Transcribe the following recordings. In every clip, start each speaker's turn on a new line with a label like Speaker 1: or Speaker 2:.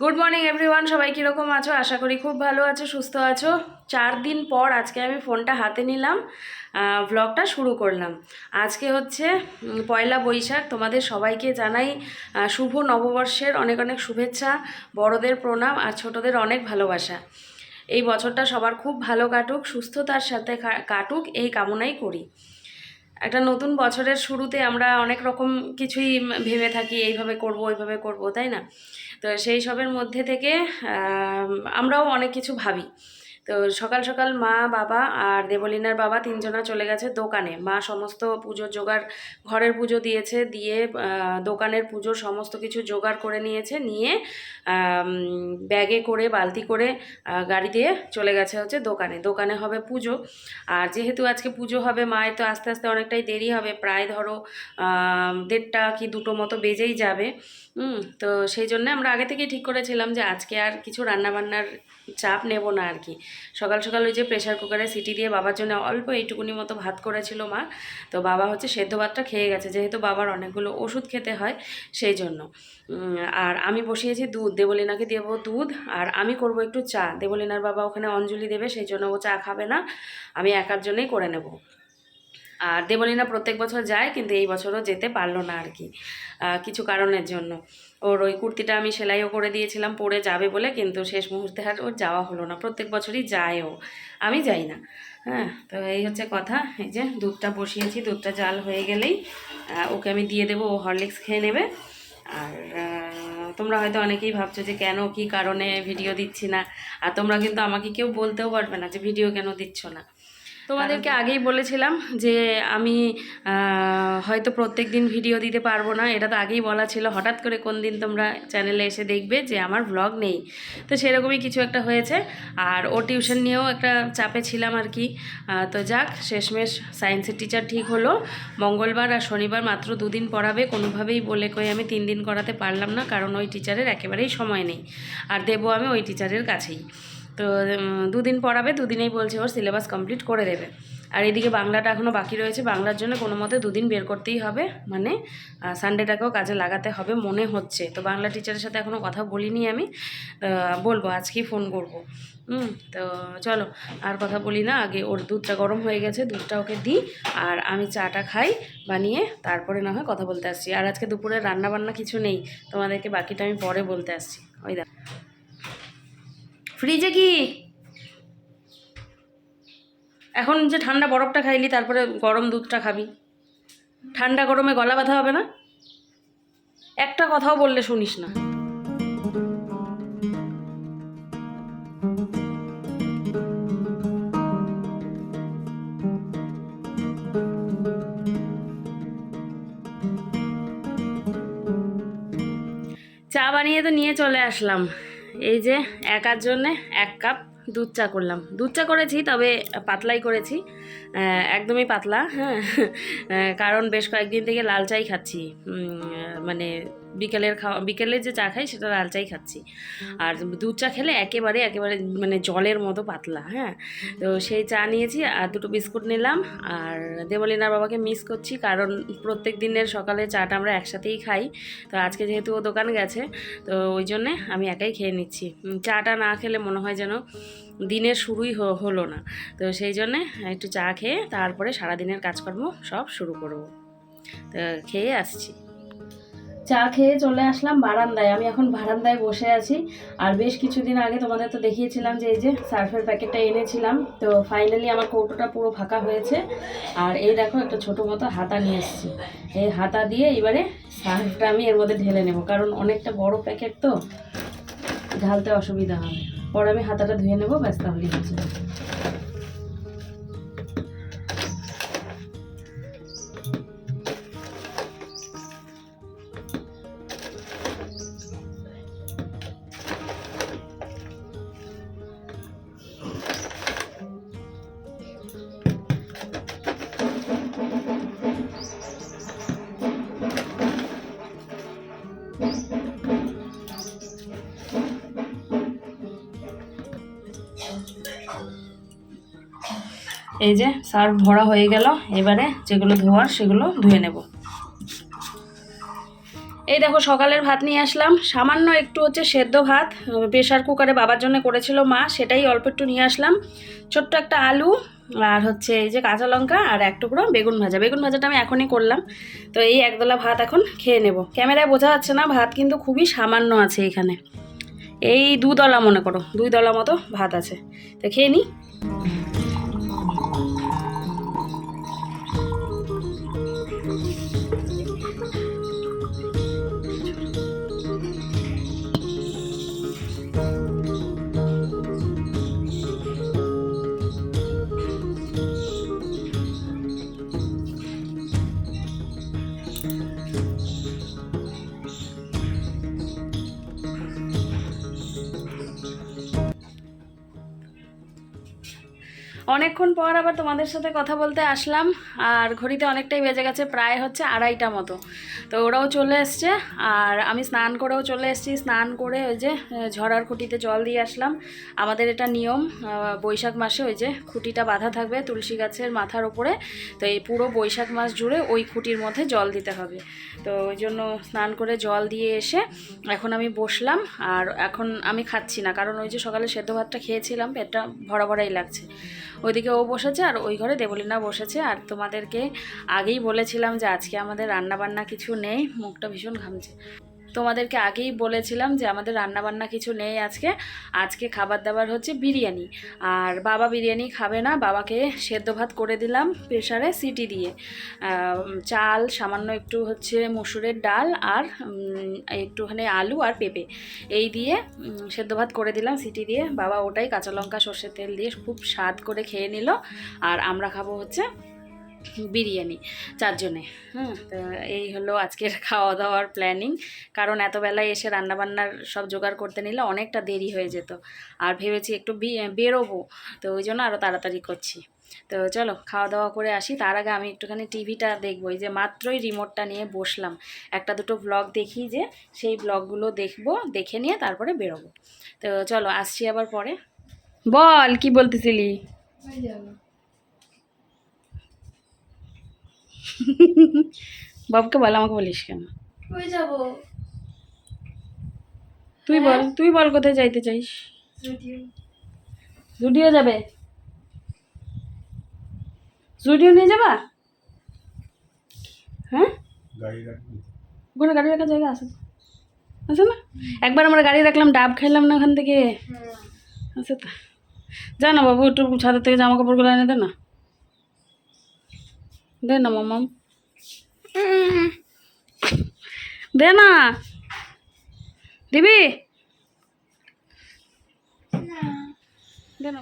Speaker 1: Good morning everyone সবাই কীরকম আছো? আশা করি খুব ভালো আছো, সুস্থ আছো। চার দিন পর আজকে আমি ফোনটা হাতে নিলাম ব্লগটা শুরু করলাম। আজকে হচ্ছে পয়লা বৈশাখ। তোমাদের সবাইকে জানাই শুভ নববর্ষের অনেক অনেক শুভেচ্ছা, বড়দের প্রণাম আর ছোটদের অনেক ভালোবাসা। এই বছরটা সবার খুব ভালো কাটুক, সুস্থতার সাথে কাটুক, এই কামনাই করি। একটা নতুন বছরের শুরুতে আমরা অনেক রকম কিছুই ভেবে থাকি, এইভাবে করব, ওইভাবে করব, তাই না? তো সেই সবের মধ্যে থেকে আমরাও অনেক কিছু ভাবি। তো সকাল সকাল মা, বাবা আর দেবলিনার বাবা তিনজনা চলে গেছে দোকানে। মা সমস্ত পুজোর জোগাড়, ঘরের পুজো দিয়েছে, দিয়ে দোকানের পুজোর সমস্ত কিছু জোগাড় করে নিয়েছে, নিয়ে ব্যাগে করে, বালতি করে গাড়ি দিয়ে চলে গেছে হচ্ছে দোকানে। দোকানে হবে পুজো। আর যেহেতু আজকে পুজো হবে, মায়ের তো আস্তে আস্তে অনেকটাই দেরি হবে। প্রায় ধরো দেড়টা কি দুটো মতো বেজেই যাবে। তো সেই জন্য আমরা আগে থেকেই ঠিক করেছিলাম যে আজকে আর কিছু রান্নাবান্নার চাপ নেব না আর কি। সকাল সকাল ওই যে প্রেশার কুকারে সিটি দিয়ে বাবার জন্য অল্প এইটুকুনি মতো ভাত করেছিল মা। তো বাবা হচ্ছে সেদ্ধ ভাতটা খেয়ে গেছে, যেহেতু বাবার অনেকগুলো ওষুধ খেতে হয় সেই জন্য। আর আমি বসিয়েছি দুধ, দেবলিনাকে দেব দুধ, আর আমি করব একটু চা। দেবলিনার বাবা ওখানে অঞ্জলি দেবে, সেই জন্য ও চা খাবে না। আমি একার জন্যই করে নেব। আর দেবলীনা প্রত্যেক বছর যায়, কিন্তু এই বছরও যেতে পারল না আর কি কিছু কারণের জন্য। ওর ওই কুর্তিটা আমি সেলাইও করে দিয়েছিলাম, পরে যাবে বলে, কিন্তু শেষ মুহূর্তে আর ওর যাওয়া হলো না। প্রত্যেক বছরই যায় ও। আমি যাই না। হ্যাঁ তো এই হচ্ছে কথা। এই যে দুধটা বসিয়েছি, দুধটা জাল হয়ে গেলেই ওকে আমি দিয়ে দেবো, ও হরলিক্স খেয়ে নেবে। আর তোমরা হয়তো অনেকেই ভাবছ যে কেন, কি কারণে ভিডিও দিচ্ছি না? আর তোমরা কিন্তু আমাকে কেউ বলতেও পারবে না যে ভিডিও কেন দিচ্ছ না। তোমাদেরকে আগেই বলেছিলাম যে আমি হয়তো প্রত্যেক দিন ভিডিও দিতে পারব না এটা তো আগেই বলা ছিল। হঠাৎ করে কোন দিন তোমরা চ্যানেলে এসে দেখবে যে আমার ব্লগ নেই। তো সেরকমই কিছু একটা হয়েছে। আর ও টিউশন নিয়েও একটা চাপে ছিলাম আর কি। তো যাক শেষমেশ সায়েন্সের টিচার ঠিক হলো। মঙ্গলবার আর শনিবার মাত্র দুদিন পড়াবে। কোনোভাবেই বলে কই আমি তিন দিন করাতে পারলাম না কারণ ওই টিচারের একেবারেই সময় নেই। আর দেবো আমি ওই টিচারের কাছেই। তো দুদিন পড়াবে, দুদিনেই বলছে ওর সিলেবাস কমপ্লিট করে দেবে। আর এদিকে বাংলাটা এখনও বাকি রয়েছে, বাংলার জন্য কোনো মতে দুদিন বের করতেই হবে মানে সানডেটাকেও কাজে লাগাতে হবে মনে হচ্ছে। তো বাংলা টিচারের সাথে এখনও কথা বলিনি আমি বলব, আজকেই ফোন করব। হুম, তো চলো, আর কথা বলি না, আগে ওর দুধটা গরম হয়ে গেছে, দুধটা ওকে দিই, আর আমি চাটা খাই, বানিয়ে তারপরে না হয় কথা বলতে আসছি। আর আজকে দুপুরে রান্না বান্না কিছু নেই, তোমাদেরকে বাকিটা আমি পরে বলতে আসছি। ওই দেখ। ফ্রিজে কি? এখন যে ঠান্ডা বরফটা খাইলি, তারপরে গরম দুধটা খাবি। ঠান্ডা গরমে গলা ব্যথা হবে না? একটা কথাও বললে শুনিস না। চা বানিয়ে তো নিয়ে চলে আসলাম। এই যে একার জন্যে এক কাপ দুধ চা করলাম। দুধ চা করেছি, তবে পাতলাই করেছি। একদমই পাতলা হ্যাঁ। কারণ বেশ কয়েকদিন থেকে লাল চাই খাচ্ছি। মানে বিকেলের খাওয়া বিকেলের যে চা খাই সেটা লাল চাই খাচ্ছি। আর দুধ চা খেলে একেবারে একেবারে মানে জলের মতো পাতলা হ্যাঁ? তো সেই চা নিয়েছি আর দুটো বিস্কুট নিলাম। আর দেবলিনার বাবাকে মিস করছি কারণ প্রত্যেক দিনের সকালে চাটা আমরা একসাথেই খাই। তো আজকে যেহেতু ও দোকান গেছে, তো ওই জন্যে আমি একাই খেয়ে নিচ্ছি। চাটা না খেলে মনে হয় যেন দিনের শুরুই হলো না। তো সেই জন্যে একটু চা খেয়ে তারপরে সারাদিনের কাজকর্ম সব শুরু করব। তো খেয়ে আসছি। চা খেয়ে চলে আসলাম বারান্দায়। আমি এখন বারান্দায় বসে আছি। আর বেশ কিছুদিন আগে তোমাদের তো দেখিয়েছিলাম যে এই যে সার্ফের প্যাকেটটা এনেছিলাম। তো ফাইনালি আমার কৌটোটা পুরো ফাঁকা হয়েছে। আর এই দেখো একটা ছোটো মতো হাতা নিয়ে এসেছি। এই হাতা দিয়ে এবারে সার্ফটা আমি এর মধ্যে ঢেলে নেব। কারণ অনেকটা বড় প্যাকেট তো, ঢালতে অসুবিধা হবে। পরে আমি হাতাটা ধুয়ে নেব ব্যস্ত তাহলেই হচ্ছে এই যে সার্ফ ভরা হয়ে গেল, এবারে যেগুলো ধোয়ার সেগুলো ধুয়ে নেব। এই দেখো সকালের ভাত নিয়ে আসলাম। সামান্য একটু হচ্ছে সেদ্ধ ভাত প্রেশার কুকারে বাবার জন্য করেছিল মা, সেটাই অল্প একটু নিয়ে আসলাম। ছোট্ট একটা আলু আর হচ্ছে এই যে কাঁচা লঙ্কা আর এক টুকরো বেগুন ভাজা। বেগুন ভাজাটা আমি এখনই করলাম। তো এই একদলা ভাত এখন খেয়ে নেব। ক্যামেরায় বোঝা যাচ্ছে না, ভাত কিন্তু খুবই সামান্য আছে এখানে। এই দুদলা মনে করো দুই দলা মতো ভাত আছে। তো খেয়ে নিই অনেকক্ষণ পর আবার তোমাদের সাথে কথা বলতে আসলাম, আর ঘড়িতে অনেকটাই বেজে গেছে, প্রায় হচ্ছে আড়াইটা মতো। তো ওরাও চলে এসছে, আর আমি স্নান করেও চলে এসেছি। স্নান করে ওই যে ঝরার খুঁটিতে জল দিয়ে আসলাম। আমাদের এটা নিয়ম বৈশাখ মাসে ওই যে খুঁটিটা বাঁধা থাকবে তুলসী গাছের মাথার ওপরে। তো এই পুরো বৈশাখ মাস জুড়ে ওই খুঁটির মধ্যে জল দিতে হবে। তো ওই জন্য স্নান করে জল দিয়ে এসে এখন আমি বসলাম, আর এখন আমি খাচ্ছি না, কারণ ওই যে সকালে সেদ্ধ ভাতটা খেয়েছিলাম, পেটটা ভরা ভরাই লাগছে। ওইদিকে ও বসেছে আর ওই ঘরে দেবলীনা বসেছে। আর তোমাদেরকে আগেই বলেছিলাম যে আজকে আমাদের রান্নাবান্না কিছু নেই, মুখটা ভীষণ ঘামছে। তোমাদেরকে আগেই বলেছিলাম যে আমাদের রান্না বান্না কিছু নেই আজকে। আজকে খাবার দাবার হচ্ছে বিরিয়ানি। আর বাবা বিরিয়ানি খাবে না, বাবাকে সেদ্ধ ভাত করে দিলাম প্রেশারে সিটি দিয়ে। চাল, সামান্য একটু হচ্ছে মসুরের ডাল আর একটুখানি আলু আর পেঁপে। এই দিয়ে সেদ্ধ ভাত করে দিলাম সিটি দিয়ে। বাবা ওটাই কাঁচা লঙ্কা, সর্ষের তেল দিয়ে খুব স্বাদ করে খেয়ে নিল। আর আমরা খাব হচ্ছে বিরিয়ানি, চারজনে। হ্যাঁ তো এই হলো আজকের খাওয়া দাওয়ার প্ল্যানিং কারণ এত বেলায় এসে রান্নাবান্নার সব জোগাড় করতে নিলে অনেকটা দেরি হয়ে যেত। আর ভেবেছি একটু বেরোবো, তো ওই জন্য আরও তাড়াতাড়ি করছি। তো চলো খাওয়া দাওয়া করে আসি। তার আগে আমি একটুখানি টিভিটা দেখব। এই যে মাত্রই রিমোটটা নিয়ে বসলাম। একটা দুটো ব্লগ দেখি যে, সেই ব্লগগুলো দেখব, দেখে নিয়ে তারপরে বেরোবো। তো চলো, আসছি আবার পরে। বল, কি বলতেছিলি? বাবুকে বল আমাকে বলিস কেন?
Speaker 2: কই যাব?
Speaker 1: তুই বল তুই বল কোথায় যাইতে চাইস? জুডিও। যাবে? জুডিও নিয়ে যাবা? হ্যাঁ?
Speaker 3: গাড়ি রাখবি।
Speaker 1: ওখানে গাড়ি রাখার জায়গা আছে তো? আছে না? একবার আমরা গাড়ি রাখলাম ডাব খাইলাম না ওখান থেকে। আছে তো। যা না বাবু একটু ছাদের থেকে জামা কাপড়গুলো এনে দে না। দে না মামাম দে না দিবি দে না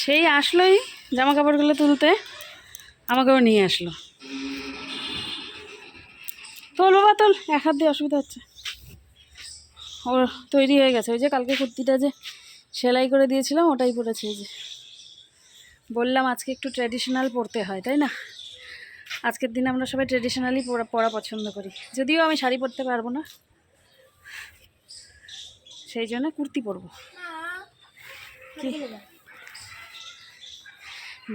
Speaker 1: সেই আসলোই জামা কাপড়গুলো তুলতে। আমাকেও নিয়ে আসলো। তোল বাবা তোল। এক হাত দিয়ে অসুবিধা হচ্ছে। ওর তৈরি হয়ে গেছে। ওই যে কালকে কুর্তিটা যে সেলাই করে দিয়েছিলাম ওটাই পরেছে এই যে। বললাম আজকে একটু ট্র্যাডিশনাল পরতে হয় তাই না? আজকের দিনে আমরা সবাই ট্র্যাডিশনালি পরা পরা পছন্দ করি। যদিও আমি শাড়ি পরতে পারব না। সেই জন্য কুর্তি পরবো। কি?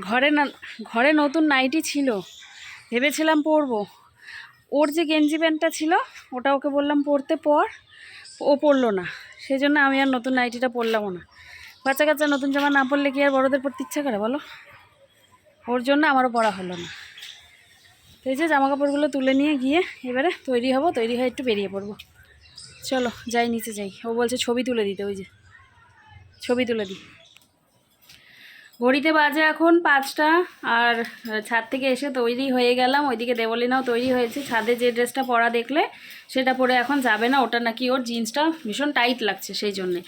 Speaker 1: ঘরে না ঘরে নতুন নাইটি ছিল। ভেবেছিলাম পরবো। ওর যে গেঞ্জি প্যান্টটা ছিল ওটা ওকে বললাম পরতে পর ও পরলো না। সেই জন্য আমি আর নতুন নাইটিটা পরলামও না। বাচ্চা কাচ্চা নতুন জামা না পরলে কি আর বড়দের পরতে ইচ্ছা করে বলো? ওর জন্য আমারও পড়া হলো না। এই যে জামা কাপড়গুলো তুলে নিয়ে গিয়ে এবারে তৈরি হব, তৈরি হয়ে একটু বেরিয়ে পড়ব। চলো যাই, নিচে যাই। ও বলছে ছবি তুলে দিতে, ওই যে। ছবি তুলে দিই। ঘড়িতে বাজে এখন পাঁচটা আর ছাদ থেকে এসে তৈরি হয়ে গেলাম। ওইদিকে দেবলিনাও তৈরি হয়েছে। ছাদে যে ড্রেসটা পরা দেখলে সেটা পরে এখন যাবে না। ওটা নাকি ওর জিন্সটা ভীষণ টাইট লাগছে সেই জন্যে।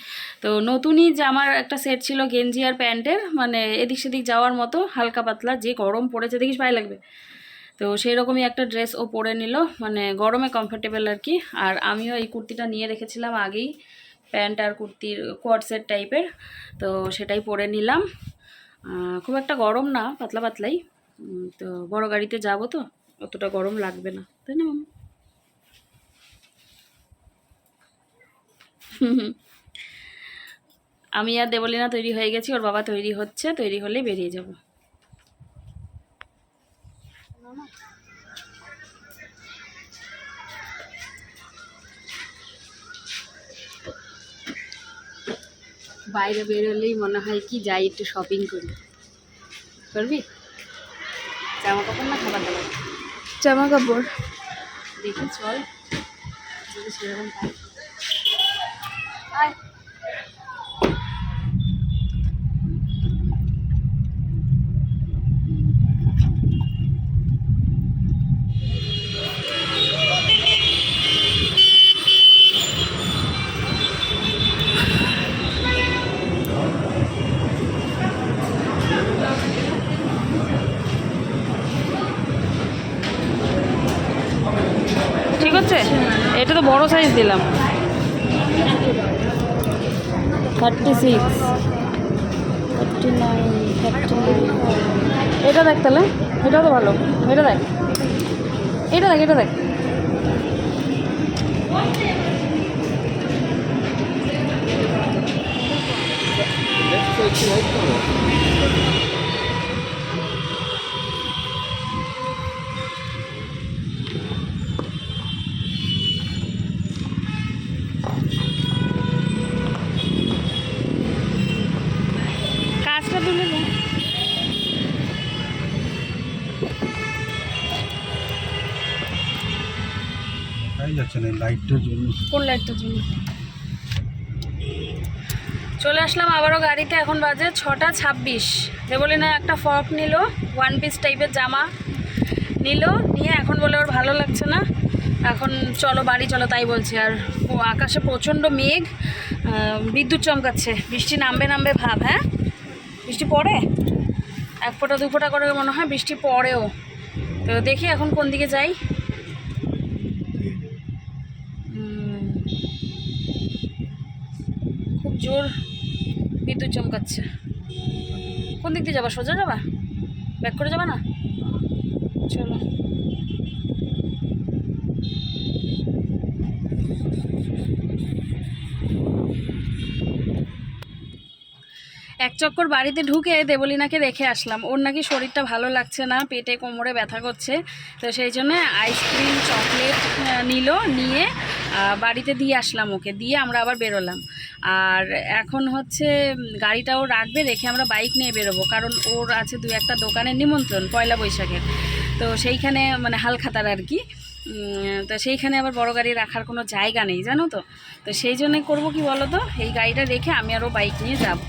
Speaker 1: তো নতুনই জামার একটা সেট ছিল গেঞ্জি আর প্যান্টের। মানে এদিক সেদিক যাওয়ার মতো হালকা পাতলা, যে গরম পড়েছে দেখিস পায়ে লাগবে। তো সেই রকমই একটা ড্রেস ও পরে নিল। মানে গরমে কমফোর্টেবল আর কি। আর আমিও এই কুর্তিটা নিয়ে রেখেছিলাম আগেই। প্যান্ট আর কুর্তির কোয়াড সেট টাইপের। তো সেটাই পরে নিলাম। খুব একটা গরম না, পাতলা পাতলাই। তো বড় গাড়িতে যাব তো, অতটা গরম লাগবে না। তাই না আমি আর দেবলীনা তৈরি হয়ে গেছি, ওর বাবা তৈরি হচ্ছে, তৈরি হলে বেরিয়ে যাব। বাইরে বেরোলেই মনে হয় কি যাই একটু শপিং করি। করবি? জামা কাপড় না খাবার দাবার?
Speaker 2: জামা কাপড়
Speaker 1: দেখি চল। যদি সেরকম পাই। বড় সাইজ দিলাম। Thirty six thirty nine thirty এটা দেখ তাহলে এটাও তো ভালো। এটা দেখ। এটা দেখ এটা দেখ। কাজটা
Speaker 3: লাইটটার জন্য।
Speaker 1: কোন লাইটটার জন্য? চলে আসলাম আবারও গাড়িতে, এখন বাজে ছটা ছাব্বিশ। দেবলি না একটা ফর্ক নিল ওয়ান পিস টাইপের জামা নিল, নিয়ে এখন বলে ওর ভালো লাগছে না। এখন চলো, বাড়ি চলো, তাই বলছে। আর ও আকাশে প্রচণ্ড মেঘ বিদ্যুৎ চমকাচ্ছে। বৃষ্টি নামবে নামবে ভাব হ্যাঁ? বৃষ্টি পড়ে? এক ফোঁটা, দু ফোঁটা করে মনে হয় বৃষ্টি পড়েও। তো দেখি এখন কোন দিকে যাই। জোর বিদ্যুৎ চমকাচ্ছে। কোন দিক দিয়ে যাবা? সোজা যাবা? ব্যাক করে যাবা না? চলো। এক চক্কর বাড়িতে ঢুকে দেবলিনাকে রেখে আসলাম। ওর নাকি শরীরটা ভালো লাগছে না, পেটে কোমরে ব্যথা করছে। তো সেই জন্য আইসক্রিম চকলেট নিল, নিয়ে বাড়িতে দিয়ে আসলাম ওকে। দিয়ে আমরা আবার বেরোলাম। আর এখন হচ্ছে গাড়িটাও রাখবে, রেখে আমরা বাইক নিয়ে বেরোবো। কারণ ওর আছে দু একটা দোকানের নিমন্ত্রণ, পয়লা বৈশাখের। তো সেইখানে মানে হালখাতার আর কি। তো সেইখানে আবার বড় গাড়ি রাখার কোনো জায়গা নেই, জানো তো? তো সেই জন্যে করব কি বলো তো এই গাড়িটা রেখে আমি আরও বাইক নিয়ে যাব।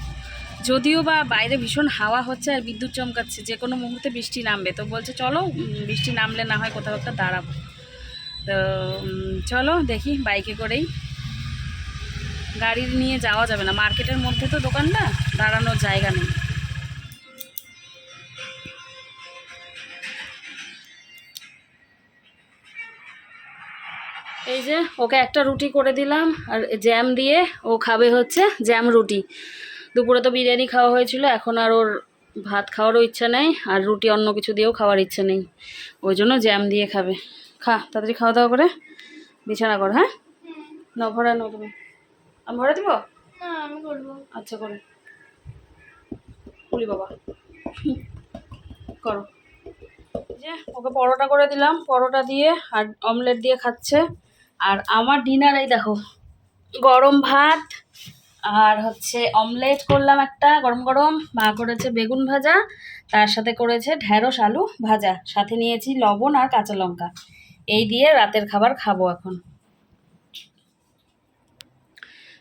Speaker 1: যদিও বা বাইরে ভীষণ হাওয়া হচ্ছে আর বিদ্যুৎ চমকাচ্ছে, যে কোনো মুহূর্তে বৃষ্টি নামবে। তো বলছে, চলো বৃষ্টি নামলে না হয় কোথাও একটা দাঁড়াবো। তো চলো দেখি বাইকে করেই। গাড়ি নিয়ে যাওয়া যাবে না। মার্কেটের মধ্যে তো দোকানটা দাঁড়ানোর জায়গা নেই। এই যে, ওকে একটা রুটি করে দিলাম, আর জ্যাম দিয়ে ও খাবে হচ্ছে জ্যাম রুটি। দুপুরে তো বিরিয়ানি খাওয়া হয়েছিল এখন আর ওর ভাত খাওয়ারও ইচ্ছা নেই আর রুটি অন্য কিছু দিয়েও খাওয়ার ইচ্ছা নেই। ওই জন্য জ্যাম দিয়ে খাবে। খা তাড়াতাড়ি খাওয়া দাওয়া করে বিছানা কর হ্যাঁ? ন ভরা ন তুমি। আমি ভরে দিব?
Speaker 2: আমি করব।
Speaker 1: আচ্ছা করে। বলি বাবা। করো। যে ওকে পরোটা করে দিলাম পরোটা দিয়ে আর অমলেট দিয়ে খাচ্ছে। আর আমার ডিনার এই দেখো গরম ভাত আর হচ্ছে অমলেট করলাম একটা, গরম গরম। মা করেছে বেগুন ভাজা, তার সাথে করেছে ঢ্যাঁড়স আলু ভাজা। সাথে নিয়েছি লবণ আর কাঁচা লঙ্কা। এই দিয়ে রাতের খাবার খাব এখন।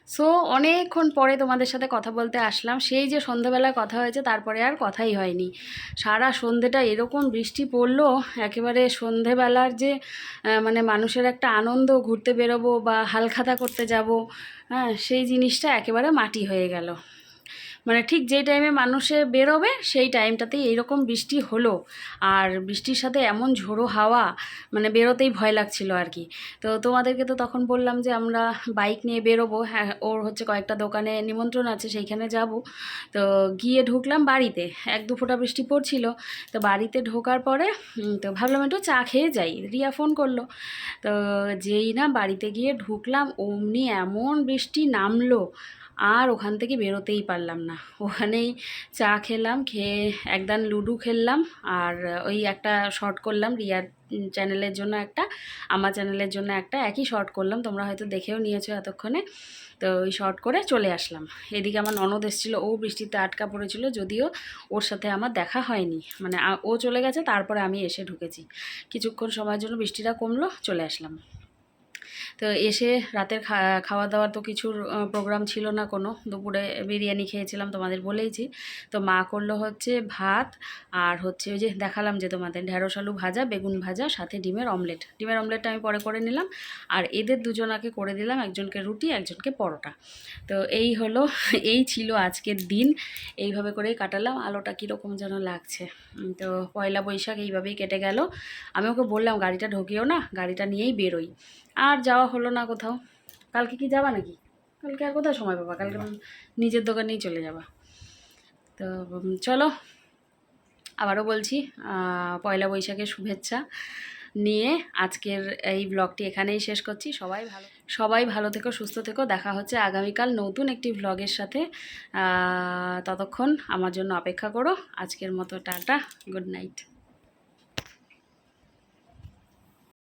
Speaker 1: সো অনেকক্ষণ পরে তোমাদের সাথে কথা বলতে আসলাম। সেই যে সন্ধ্যাবেলা কথা হয়েছে, তারপরে আর কথাই হয়নি। সারা সন্ধেটা এরকম বৃষ্টি পড়ল, একেবারে সন্ধেবেলার যে মানে মানুষের একটা আনন্দ, ঘুরতে বেরোবো বা হালখাতা করতে যাব হ্যাঁ সেই জিনিসটা একেবারে মাটি হয়ে গেল। মানে ঠিক যেই টাইমে মানুষে বেরোবে, সেই টাইমটাতেই এইরকম বৃষ্টি হলো। আর বৃষ্টির সাথে এমন ঝোড়ো হাওয়া মানে বেরোতেই ভয় লাগছিল আর কি। তো তোমাদেরকে তো তখন বললাম যে আমরা বাইক নিয়ে বেরোবো হ্যাঁ ওর হচ্ছে কয়েকটা দোকানে নিমন্ত্রণ আছে, সেইখানে যাব। তো গিয়ে ঢুকলাম বাড়িতে, এক দু ফোঁটা বৃষ্টি পড়ছিল। তো বাড়িতে ঢোকার পরে তো ভাবলাম একটু চা খেয়ে যাই। রিয়া ফোন করল। তো যেই না বাড়িতে গিয়ে ঢুকলাম, অমনি এমন বৃষ্টি নামলো। আর ওখান থেকে বেরোতেই পারলাম না। ওখানেই চা খেলাম, খেয়ে একদান লুডো খেললাম আর ওই একটা শর্ট করলাম রিয়ার চ্যানেলের জন্য একটা, আমার চ্যানেলের জন্য একটা, একই শর্ট করলাম, তোমরা হয়তো দেখেও নিয়েছো এতক্ষণে। তো ওই শর্ট করে চলে আসলাম। এদিকে আমার ননদ এসেছিল, ও বৃষ্টিতে আটকা পড়েছিল, যদিও ওর সাথে আমার দেখা হয়নি। মানে ও চলে গেছে, তারপরে আমি এসে ঢুকেছি। কিছুক্ষণ সময়ের জন্য বৃষ্টিটা কমলো, চলে আসলাম। তো এসে রাতের খাওয়া দাওয়ার তো কিছুর প্রোগ্রাম ছিল না কোনো। দুপুরে বিরিয়ানি খেয়েছিলাম তোমাদের বলেইছি। তো মা করল হচ্ছে ভাত আর হচ্ছে ওই যে দেখালাম যে তোমাদের ঢেঁড়স আলু ভাজা, বেগুন ভাজা, সাথে ডিমের অমলেট ডিমের অমলেটটা আমি পরে করে নিলাম আর এদের দুজনাকে করে দিলাম, একজনকে রুটি, একজনকে পরোটা। তো এই হলো, এই ছিল আজকের দিন। এইভাবে করেই কাটালাম। আলোটা কীরকম যেন লাগছে। তো পয়লা বৈশাখ এইভাবেই কেটে গেল। আমি ওকে বললাম, গাড়িটা ঢোকিও না, গাড়িটা নিয়েই বেরোই। আর যাওয়া হলো না কোথাও। কালকে কি যাবা নাকি? কালকে আর কোথায় সময় পাবা? কালকে নিজের দোকানেই চলে যাবা। তো চলো। আবারও বলছি পয়লা বৈশাখের শুভেচ্ছা নিয়ে আজকের এই ব্লগটি এখানেই শেষ করছি। সবাই ভালো সবাই ভালো থেকো সুস্থ থেকো। দেখা হচ্ছে আগামীকাল নতুন একটি ব্লগের সাথে। ততক্ষণ আমার জন্য অপেক্ষা করো। আজকের মতো টাটা গুড নাইট